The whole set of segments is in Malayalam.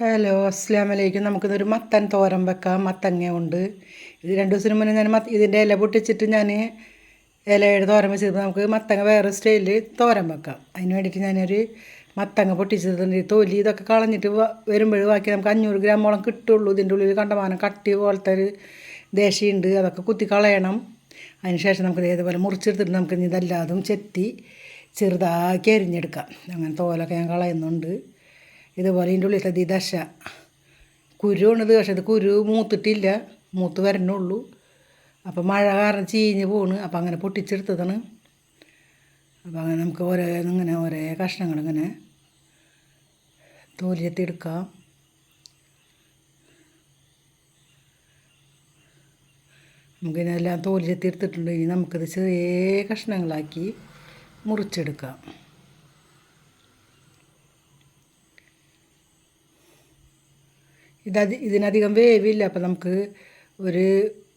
ഹലോ അസ്സാം വലൈക്കും നമുക്കിതൊരു മത്തൻ തോരൻ വെക്കാം. മത്തങ്ങ ഉണ്ട് ഇത് രണ്ട് ദിവസത്തിന് മുന്നേ ഞാൻ മത്ത ഇതിന്റെ ഇല പൊട്ടിച്ചിട്ട് ഞാൻ ഇലയുടെ തോരൻ വെച്ചത് നമുക്ക് മത്തങ്ങ വേറെ സ്റ്റൈലിൽ തോരൻ വെക്കാം. അതിന് വേണ്ടിയിട്ട് ഞാനൊരു മത്തങ്ങ പൊട്ടിച്ചിട്ടുണ്ട്. തൊലി ഇതൊക്കെ കളഞ്ഞിട്ട് വരുമ്പോൾ ബാക്കി നമുക്ക് അഞ്ഞൂറ് ഗ്രാമോളം കിട്ടുള്ളൂ. ഇതിന്റെ ഉള്ളിൽ കണ്ടമാനം കട്ടി പോലത്തെ ഒരു ദേശിയുണ്ട്. അതൊക്കെ കുത്തി കളയണം. അതിന് ശേഷം നമുക്ക് ഇതേപോലെ മുറിച്ചെടുത്തിട്ട് നമുക്ക് ഇതല്ലാതും ചെത്തി ചെറുതാക്കി അരിഞ്ഞെടുക്കാം. അങ്ങനെ തോലൊക്കെ ഞാൻ കളയുന്നുണ്ട്. ഇതുപോലെ ഇതിന്റെ ഉള്ളിൽ ഇത് ദശ. കുരുവാണിത് പക്ഷേ ഇത് കുരു മൂത്തിട്ടില്ല. മൂത്ത് വരണുള്ളൂ അപ്പോൾ മഴ കാരണം ചീഞ്ഞ് പോണ്. അപ്പോൾ അങ്ങനെ പൊട്ടിച്ചെടുത്തതാണ്. അപ്പോൾ അങ്ങനെ നമുക്ക് ഓരോ ഇങ്ങനെ ഓരോ കഷ്ണങ്ങൾ ഇങ്ങനെ തോലിയെത്തി എടുക്കാം. നമുക്കിതിനെല്ലാം തോലിയെത്തി എടുത്തിട്ടുണ്ട്. ഇനി നമുക്കിത് ചെറിയ കഷ്ണങ്ങളാക്കി മുറിച്ചെടുക്കാം. ഇതധി ഇതിനധികം വേവില്ല. അപ്പം നമുക്ക് ഒരു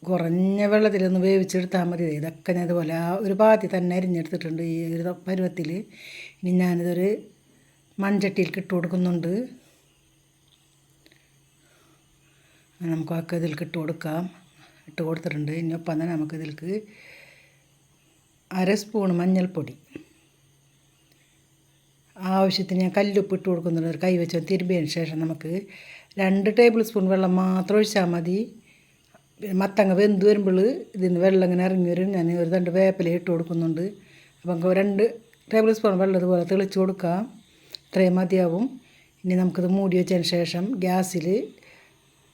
കുറഞ്ഞ വെള്ളത്തിലൊന്ന് വേവിച്ചെടുത്താൽ മതി. ഇതൊക്കെ ഞാൻ ഇതുപോലെ ആ ഒരു പാത്തി തന്നെ അരിഞ്ഞെടുത്തിട്ടുണ്ട് ഈ ഒരു പരുവത്തിൽ ഇനി ഞാനിതൊരു മൺചട്ടിയിൽ ഇട്ട് കൊടുക്കുന്നുണ്ട്. നമുക്ക് ഒക്കെ ഇതിൽ ഇട്ട് കൊടുക്കാം. ഇട്ട് കൊടുത്തിട്ടുണ്ട്. ഇനി ഒപ്പം തന്നെ നമുക്ക് ഇതിലേക്ക് അര സ്പൂൺ മഞ്ഞൾപ്പൊടി. ആവശ്യത്തിന് ഞാൻ കല്ലുപ്പ് ഇട്ട് കൊടുക്കുന്നുണ്ട്. ഒരു കൈ തിരുമ്പിയതിന് ശേഷം നമുക്ക് രണ്ട് ടേബിൾ സ്പൂൺ വെള്ളം മാത്രം ഒഴിച്ചാൽ മതി. മത്തങ്ങ വെന്ത് വരുമ്പോൾ ഇതിന് വെള്ളം ഇങ്ങനെ ഇറങ്ങി വരും. ഞാൻ ഒരു രണ്ട് വേപ്പില ഇട്ട് കൊടുക്കുന്നുണ്ട്. അപ്പം രണ്ട് ടേബിൾ സ്പൂൺ വെള്ളം ഇതുപോലെ തെളിച്ച് കൊടുക്കാം. ഇത്രയും മതിയാവും. ഇനി നമുക്കിത് മൂടി വെച്ചതിന് ശേഷം ഗ്യാസിൽ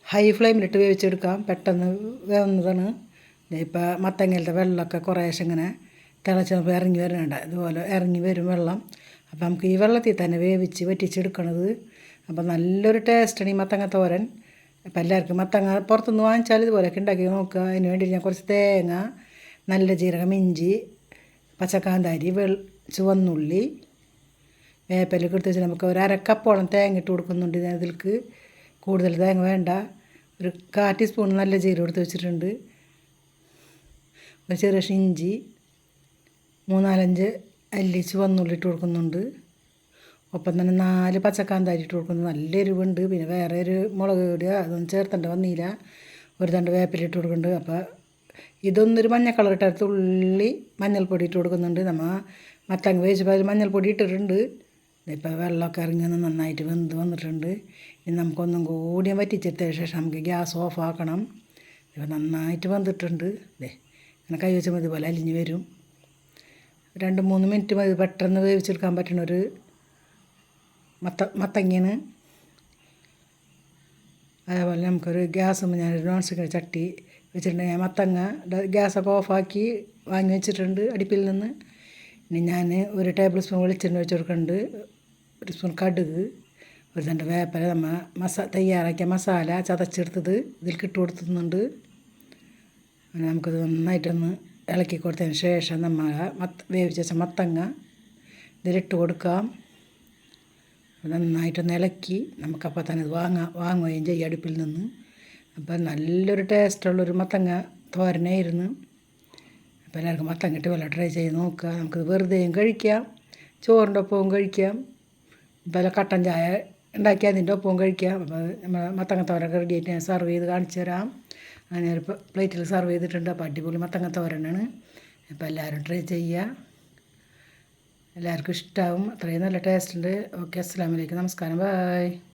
ഹൈ ഫ്ലെയിമിലിട്ട് വേവിച്ചെടുക്കാം. പെട്ടെന്ന് വേവുന്നതാണ്. ഇപ്പം മത്തങ്ങയിലത്തെ വെള്ളമൊക്കെ കുറേശ്ശെ ഇങ്ങനെ തിളച്ചപ്പോൾ ഇറങ്ങി വരുന്നുണ്ട് ഇതുപോലെ ഇറങ്ങി വരും വെള്ളം. അപ്പം നമുക്ക് ഈ വെള്ളത്തിൽ തന്നെ വേവിച്ച് വറ്റിച്ചെടുക്കണത് അപ്പം നല്ലൊരു ടേസ്റ്റാണ് ഈ മത്തങ്ങ തോരൻ. അപ്പം എല്ലാവർക്കും മത്തങ്ങ പുറത്തുനിന്ന് വാങ്ങിച്ചാൽ ഇതുപോലെയൊക്കെ ഉണ്ടാക്കി നോക്കുക. അതിന് വേണ്ടി ഞാൻ കുറച്ച് തേങ്ങ നല്ല ജീരകം ഇഞ്ചി പച്ചക്കാന്താരി വെൾ ചുവന്നുള്ളി വേപ്പലൊക്കെ എടുത്ത് വെച്ചാൽ നമുക്ക് ഒരു അരക്കപ്പോളം തേങ്ങ ഇട്ട് കൊടുക്കുന്നുണ്ട് ഇതിലേക്ക് കൂടുതൽ തേങ്ങ വേണ്ട. ഒരു കാ ടീസ്പൂൺ നല്ല ജീരകം എടുത്ത് വെച്ചിട്ടുണ്ട്. ഒരു ചെറിയ ഇഞ്ചി മൂന്നാലഞ്ച് അല്ലി ചുവന്നുള്ളി ഇട്ട് കൊടുക്കുന്നുണ്ട്. ഒപ്പം തന്നെ നാല് പച്ചക്കാന്താരി ഇട്ട് കൊടുക്കുന്നത് നല്ല എരിവുണ്ട്. പിന്നെ വേറെ ഒരു മുളക് പൊടി അതൊന്നും ചേർത്തേണ്ട വന്നില്ല. ഒരു തണ്ട് വേപ്പിലിട്ട് കൊടുക്കുന്നുണ്ട്. അപ്പോൾ ഇതൊന്നൊരു മഞ്ഞ കളർ ഇട്ടടുത്ത് ഉള്ളി മഞ്ഞൾപ്പൊടി ഇട്ട് കൊടുക്കുന്നുണ്ട്. നമ്മൾ മത്തങ്ങ വേവിച്ചപ്പോൾ അതിൽ മഞ്ഞൾപ്പൊടി ഇട്ടിട്ടുണ്ട്. ഇപ്പോൾ വെള്ളമൊക്കെ ഇറങ്ങി ഒന്ന് നന്നായിട്ട് വെന്ത് വന്നിട്ടുണ്ട്. ഇനി നമുക്കൊന്നും കൂടി വറ്റിച്ചെടുത്ത ശേഷം നമുക്ക് ഗ്യാസ് ഓഫ് ആക്കണം. ഇപ്പോൾ നന്നായിട്ട് വന്നിട്ടുണ്ട്. ഇതേ ഇങ്ങനെ കൈ വെച്ചാൽ ഇതുപോലെ അലിഞ്ഞ് വരും. രണ്ട് മൂന്ന് മിനിറ്റ് മതി പെട്ടെന്ന് വേവിച്ചെടുക്കാൻ പറ്റണ ഒരു മത്ത മത്തങ്ങയാണ് അതേപോലെ നമുക്കൊരു ഗ്യാസ് ഞാനൊരു നോൺ സ്റ്റിക്കിന്റെ ചട്ടി ഞാൻ മത്തങ്ങ ഗ്യാസൊക്കെ ഓഫാക്കി വാങ്ങി വെച്ചിട്ടുണ്ട് അടുപ്പിൽ നിന്ന്. ഇനി ഞാൻ ഒരു ടേബിൾ സ്പൂൺ വെളിച്ചെണ്ണ വെച്ച് കൊടുക്കുന്നുണ്ട്. ഒരു സ്പൂൺ കടുക് ഒരു രണ്ട് വേപ്പല നമ്മൾ മസാ തയ്യാറാക്കിയ മസാല ചതച്ചെടുത്തത് ഇതിൽ ഇട്ട് കൊടുത്തുന്നുണ്ട് നമുക്കത് നന്നായിട്ടൊന്ന് ഇളക്കി കൊടുത്തതിന് ശേഷം നമ്മൾ മത്ത വേവിച്ച മത്തങ്ങ ഇതിലിട്ട് കൊടുക്കാം. നന്നായിട്ടൊന്ന് നിലക്കി നമുക്കപ്പോൾ തന്നെ ഇത് വാങ്ങാം വാങ്ങുകയും ചെയ്യും അടുപ്പിൽ നിന്ന്. അപ്പം നല്ലൊരു ടേസ്റ്റുള്ളൊരു മത്തങ്ങ തോരനായിരുന്നു. അപ്പോൾ എല്ലാവർക്കും മത്തങ്ങ ഇട്ട് വല്ല ട്രൈ ചെയ്ത് നോക്കുക നമുക്കിത് വെറുതെയും കഴിക്കാം. ചോറിന്റെ ഒപ്പവും കഴിക്കാം. പല കട്ടൻ ചായ ഉണ്ടാക്കി അതിന്റെ ഒപ്പവും കഴിക്കാം. അപ്പോൾ നമ്മൾ റെഡി ആയിട്ട് ഞാൻ സെർവ് ചെയ്ത് കാണിച്ചു തരാം. അങ്ങനെ ഒരു പ്ലേറ്റിൽ സെർവ് ചെയ്തിട്ടുണ്ട്. അപ്പോൾ അടിപൊളി മത്തങ്ങ തോരനാണ്. അപ്പോൾ എല്ലാവരും ട്രൈ ചെയ്യുക എല്ലാവർക്കും ഇഷ്ടമാവും അത്രയും നല്ല ടേസ്റ്റ് ഉണ്ട്. ഓക്കെ അസ്സാം നമസ്കാരം. ബായ്